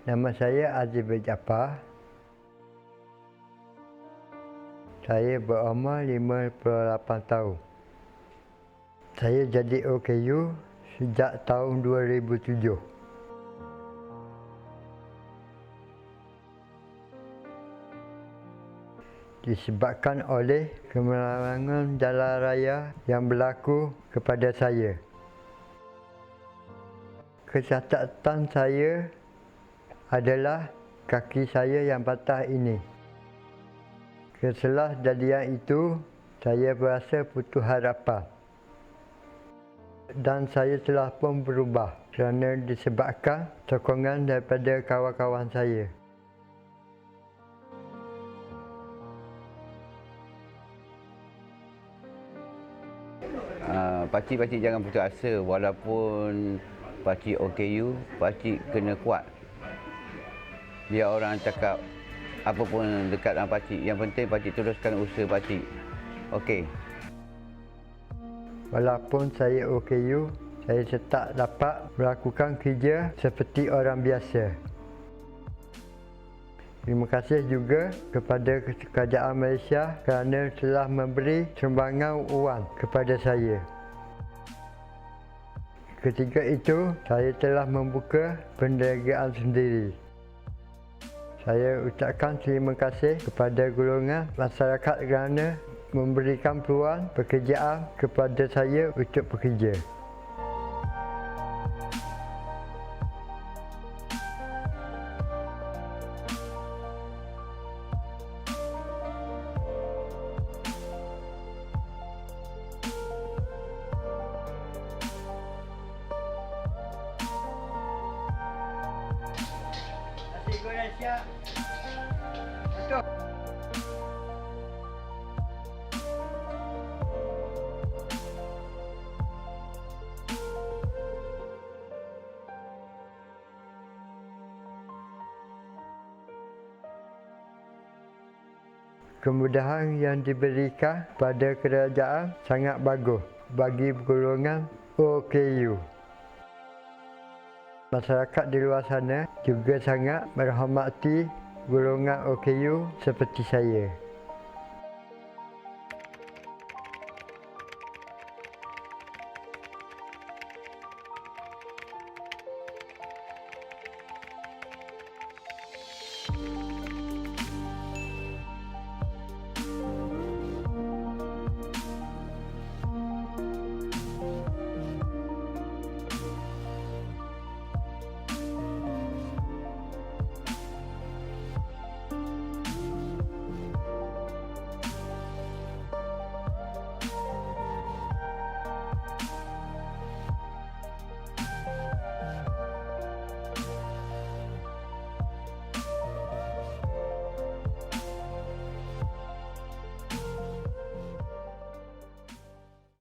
Nama saya Aziz bin. Saya berumur 58 tahun. Saya jadi OKU sejak tahun 2007. Disebabkan oleh kemalangan jalan raya yang berlaku kepada saya. Kesihatan saya adalah kaki saya yang patah ini. Setelah jadian itu, saya berasa putus harapan. Dan saya telah pun berubah kerana disebabkan sokongan daripada kawan-kawan saya. Uh, pakcik-pakcik jangan putus asa walaupun pakcik OKU, pakcik kena kuat. Biar orang cakap apa pun dekat dengan pakcik. Yang penting pakcik teruskan usaha pakcik. Okey. Walaupun saya OKU, saya tetap dapat melakukan kerja seperti orang biasa. Terima kasih juga kepada Kerajaan Malaysia kerana telah memberi sumbangan wang kepada saya. Ketika itu, saya telah membuka perniagaan sendiri. Saya ucapkan terima kasih kepada golongan masyarakat kerana memberikan peluang pekerjaan kepada saya untuk bekerja. Betul. Kemudahan yang diberikan pada kerajaan sangat bagus bagi golongan OKU masyarakat di luar sana juga sangat menghormati golongan OKU seperti saya.